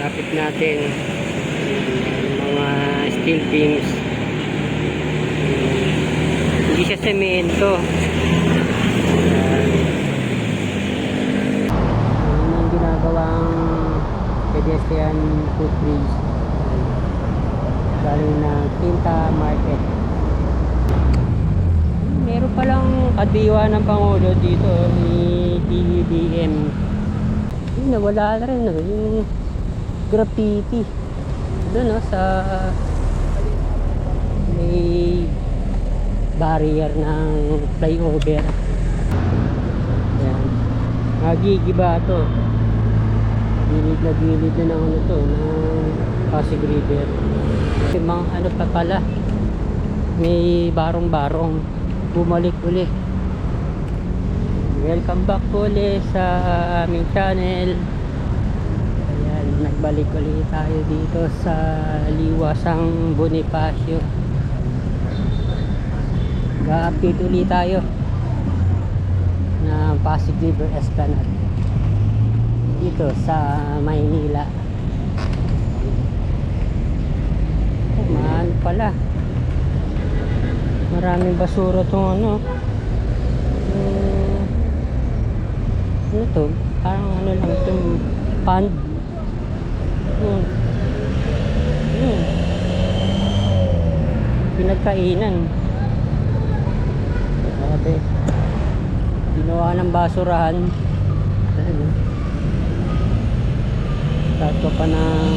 lapit natin. Mga steel beams. Hindi siya semento. Yun ang ginagawang pedestrian footbridge. Galing na Quinta Market. Meron palang kadiwa ng Pangulo dito ni PBBM yun nawala na rin yung graffiti. Doon no, sa may barrier ng flyover. Yan magigiba to? Gilid na gilid na ng ano to ng Pasig River. Yung mga ano pa pala may barong-barong. Bumalik uli. Welcome back uli sa aming channel ayan nagbalik uli tayo dito sa liwasang Bonifacio. Ga-update uli tayo na Pasig River Esplanade. Dito sa Maynila. Oh, pala. Maraming basura tong ano. Yung ano to? Parang ano lang itong pond yun. Yun. Pinagkainan. Grabe. Ginawa ng basurahan. Tatwa pa ng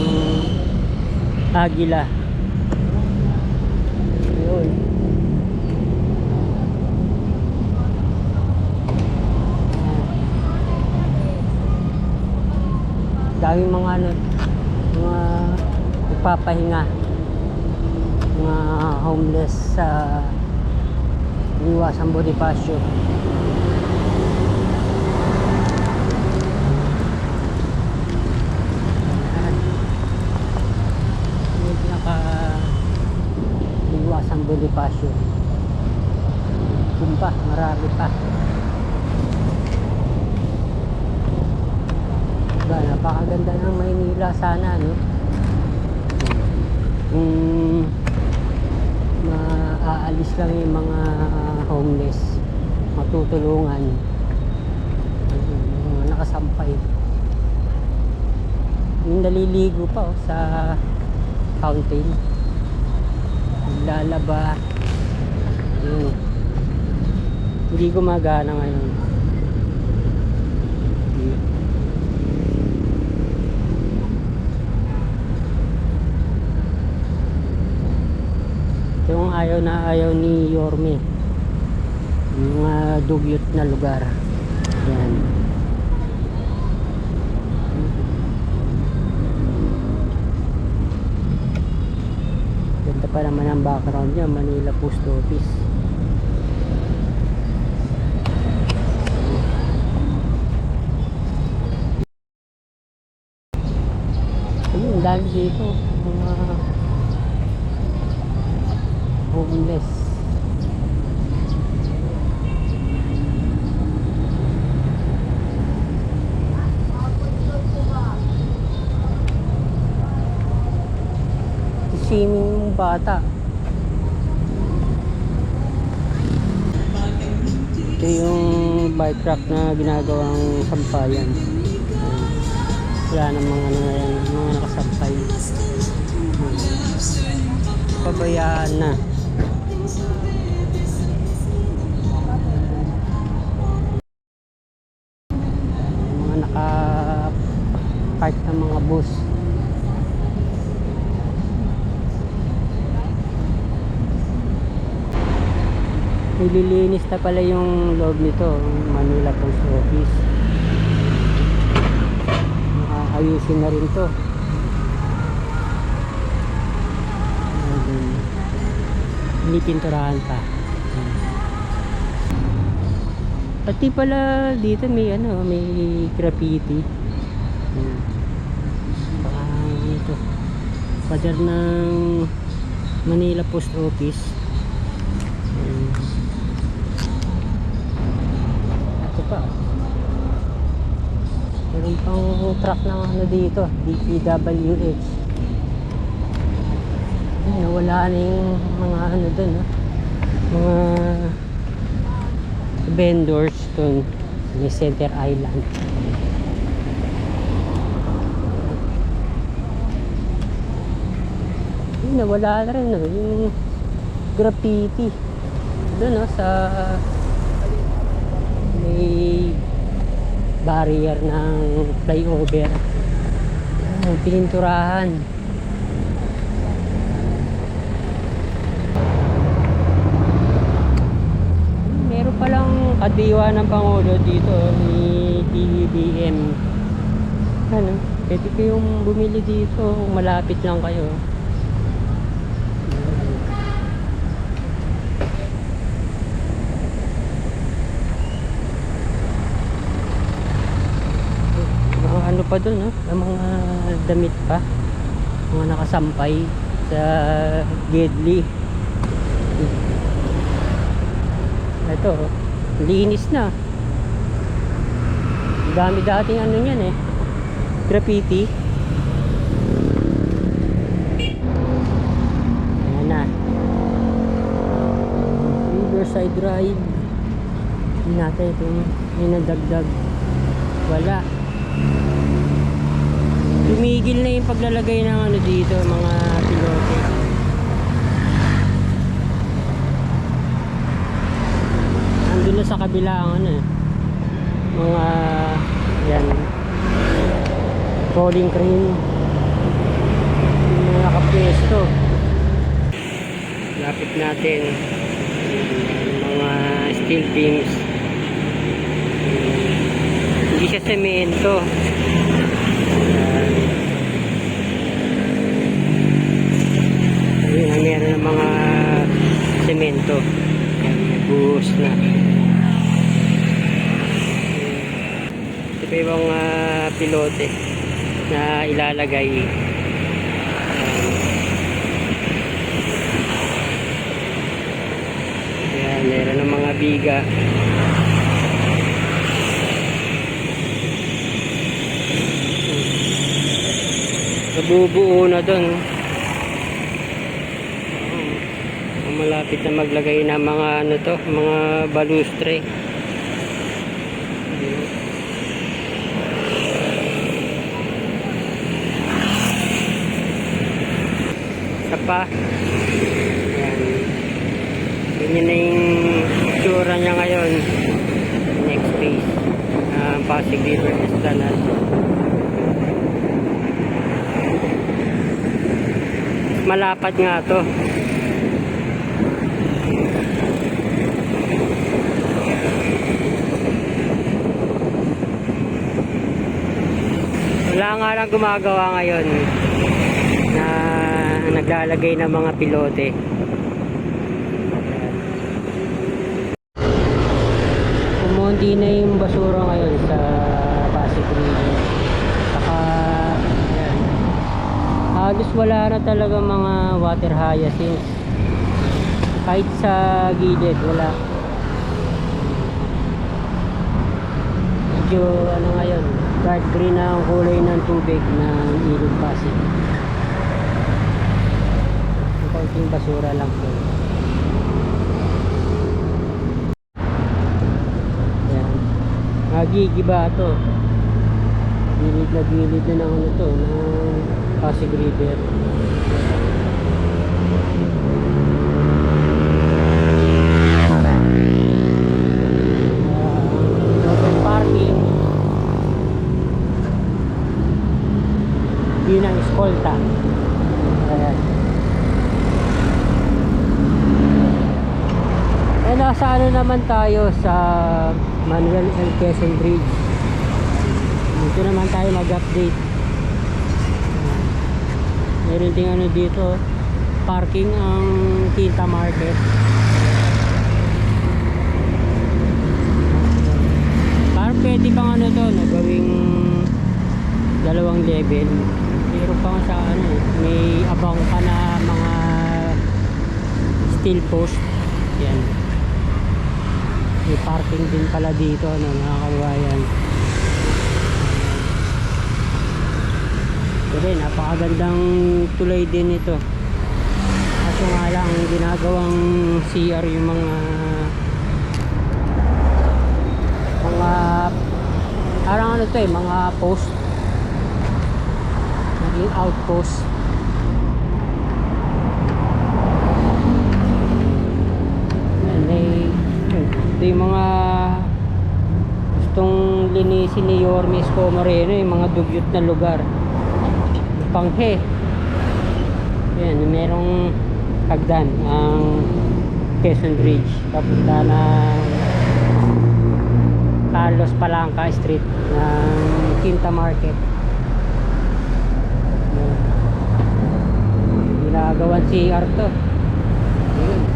agila. Yun. Daming mga ano nagpapahinga mga homeless sa iwasan Bonifacio Ayan. yung pinaka iwasan Bonifacio Kumpa, marami pa Diba, napakaganda ng Maynila sana, no? Kung maaalis lang yung mga homeless, matutulungan, mga nakasampay. Yung naliligo pa oh, sa fountain. Lalaba. Yun. Hindi gumagana ngayon. Yung ayaw na ayaw ni Yorme. Yung mga dugyot na lugar. Yan. Ganda pa naman ang background niya, Manila Post Office. Ayun, dami dito. Mga homeless. Swimming yung bata. Ito yung bike rack na ginagawang sampayan. Ayan. Wala namang ano ngayon, mga nakasampay. Pabayaan na. mga naka park ng mga bus nililinis na pala yung loob nito Manila Post Office ayusin na rin to pinipinturahan pa Pati pala dito may ano, may graffiti. Parang ito. Pader ng Manila Post Office. Hmm. Pa. Meron pang truck ng ano dito, DPWH. Ay, nawala na yung mga ano dun, ah. mga vendors dun sa Center Island. Ay, nawala na rin, no? yung graffiti. Doon, no, sa may barrier ng flyover. Ang pininturahan. Meron palang kadiwa ng Pangulo dito ni PBBM. Ano, pwede kayong bumili dito malapit lang kayo. Mga ano pa dun, no? Ang mga damit pa. Mga nakasampay sa Gedli. Ito, linis na. Dami dating ano yan eh. Graffiti. Ayan na. Riverside Drive. Hindi natin ito. May nadagdag. Wala. Tumigil na yung paglalagay ng ano dito, mga pilote. Nandun na sa kabila ang ano eh. Mga yan. Rolling crane. Yung mga nakapwesto. Lapit natin. Mga steel beams. Hindi siya semento. Ayun, ang meron ng mga semento. Yan, may buhos na. Ito pa yung mga pilote na ilalagay. Yan, meron ng mga biga. Nabubuo na doon. Malapit na maglagay ng mga ano to, mga balustre. Pa. Yan. Ganyan na yung tsura niya ngayon. Next phase. Uh, Pasig River Esplanade. malapad nga to wala nga lang gumagawa ngayon na naglalagay ng mga pilote. Kumunti na yung basura ngayon sa Pasig River saka yan, halos wala na talaga mga water hyacinths. Kahit sa gilid wala. Medyo ano ngayon dark green na ang kulay ng tubig ng ilog Pasig konting basura lang po. Yan nagigiba to. Gilid na gilid na ng ano to ng Pasig River Ah, open parking yun ang eskolta ayan eh nasa ano naman tayo sa Manuel L. Quezon Bridge. Dito naman tayo mag-update. Meron ding ano dito parking ang Quinta Market. Parang pwede pang ano to no, gawing dalawang level. Pero pang sa ano may abang pa na mga steel post. Yan may parking din pala dito ano mga kabayan Ito rin, napakagandang tulay din ito. Kaso nga lang, ginagawang CR yung mga mga parang ano to eh, mga post. Naging outpost ito yung mga gustong linisin ni Yorme Isko Moreno yung mga dugyot na lugar. Panghe. Yan merong hagdan ang Quezon Bridge papunta ng Carlos Palanca Street ng Quinta Market. Ginagawan si Arto. Ayun.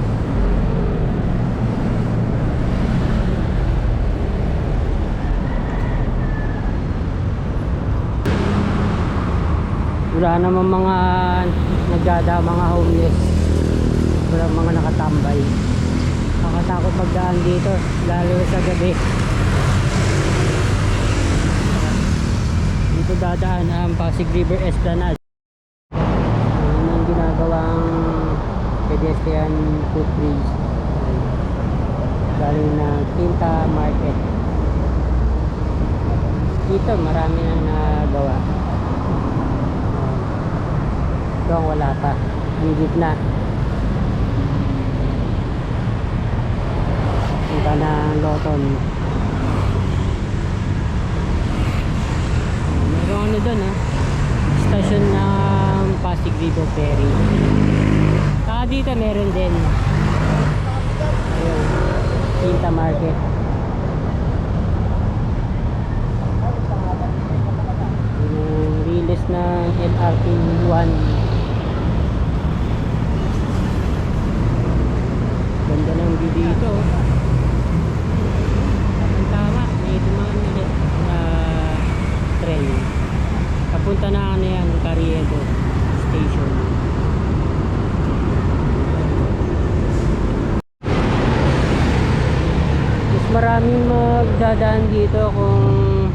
Wala naman mga nagdada mga homeless. Wala mga nakatambay. Nakatakot magdaan dito lalo sa gabi. Dito dadaan ang Pasig River Esplanade. Ayan ang ginagawang pedestrian footbridge. Galing na Quinta Market. Dito marami na nagawa ang wala pa ang gitna punta ng Loton Merong ano doon ha. Station ng Pasig River Ferry. Saka dito meron din. Ayun. Quinta Market. Yung release ng LRT 1. Ganda ng view dito. Tamang tama. May dumaan ulit na train. Papunta na ano yan, Carriedo Station. Mas maraming magdadaan dito kung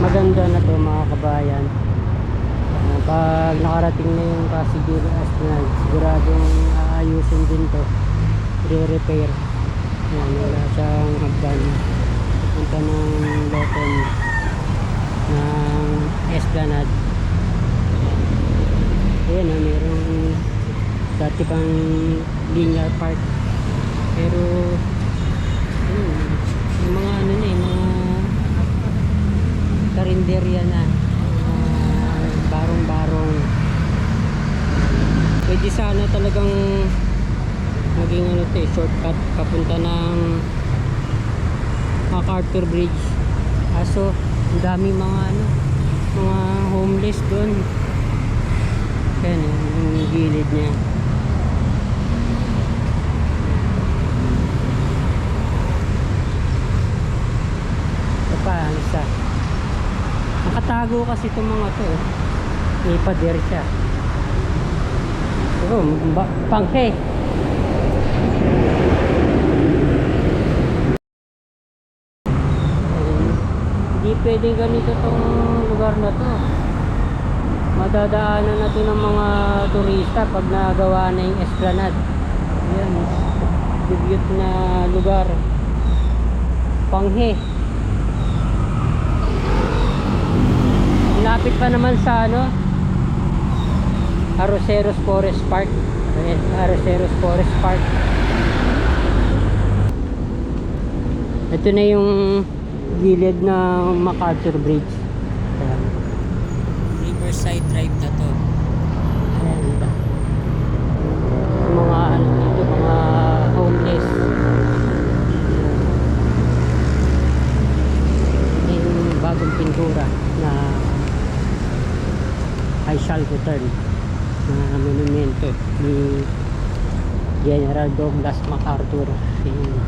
maganda na to mga kabayan. Ah, pag nakarating na yung Pasig Esplanade, siguradong aayusin din to. Re-repair. Yan, wala siyang hagdan. Punta ng Loton ng Esplanade. Ayan na, merong dati pang linear park. Pero, yun, yung mga ano na eh, mga karinderya na. barong-barong. Pwede sana talagang maging ano to eh, shortcut papunta ng MacArthur Bridge. Aso, ang daming mga ano, mga homeless doon. Yan, yung gilid niya. Ito pa, ang isa. Nakatago kasi itong mga to. eh. May pader siya. Ito, ba, panghe. Hindi pwedeng ganito tong lugar na to. Madadaanan na to ng mga turista pag nagawa na yung esplanade. Ayan. Dugyot na lugar. Panghe. Lapit pa naman sa ano Arroceros Forest Park. Ayan, Arroceros Forest Park. Ito na yung gilid ng MacArthur Bridge. Ayan. Riverside Drive na to. Ayan. Yung mga ano dito, mga homeless. Ayan. Yung bagong pintura I shall na monumento ni General Douglas MacArthur. Ayan.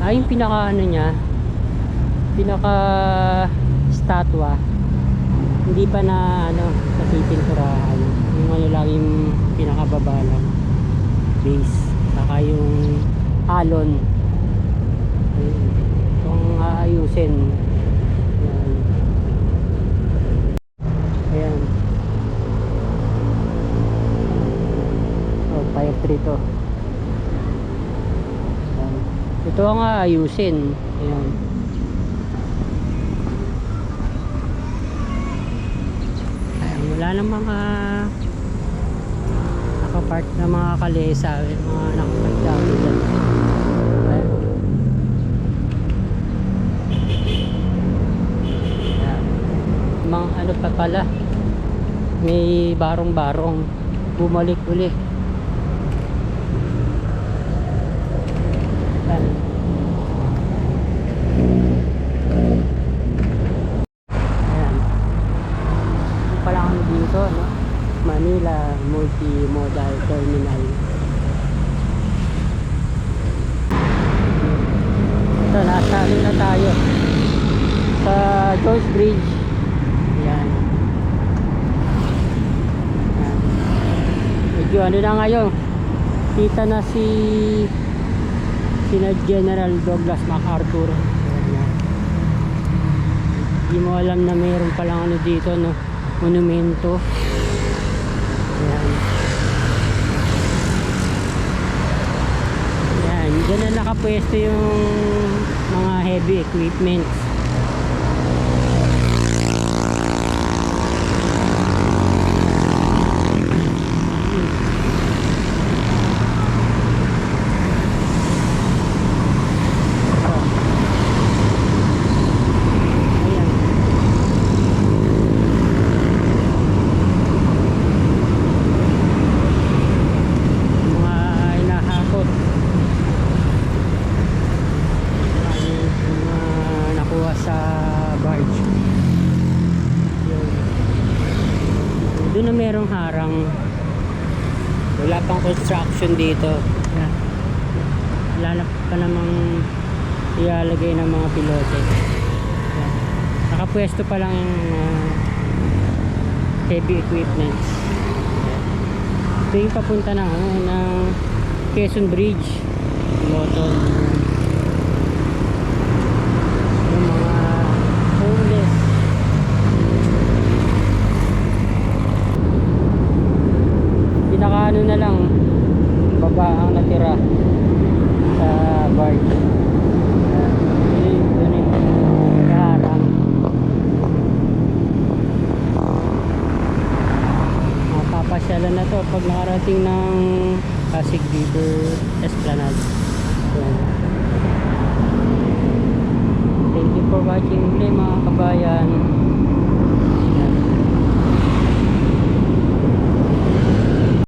Ah, yung pinaka ano niya, pinaka statwa, hindi pa na ano, napipinturahan. Yung ano lang yung pinakababa lang, base. Saka yung alon. Ayun. Kung aayusin, ayan. Oh, 5-3 to ayan. ito ang ayusin. Ayan. Ayan wala na mga nakapark na mga kalesa eh, mga nakapark down dyan mga ano pa pala? May barong-barong bumalik uli. Ayan. Ito pala kami dito, no? Manila Multimodal Terminal. Ito, nasa ano na tayo? Sa George Bridge. Ayan. Ayan. Medyo ano na ngayon. Kita na si sina General Douglas MacArthur. Hindi mo alam na mayroon palang ano dito, no? Monumento. Ayan. Ayan. Diyan na nakapwesto yung mga heavy equipments. Ayan. mga inahakot ang mga nakuha sa barge Yun. doon na harang wala pang construction dito. Yan. wala pa namang ilalagay ng mga pilote. Yan. nakapwesto pa lang yung ah, heavy equipments ito yung papunta ng, ano, ng Quezon Bridge. Loton yung mga homeless pinakaano na lang baba ang natira sa barge mapapasyalan na to pag nakarating ng Pasig River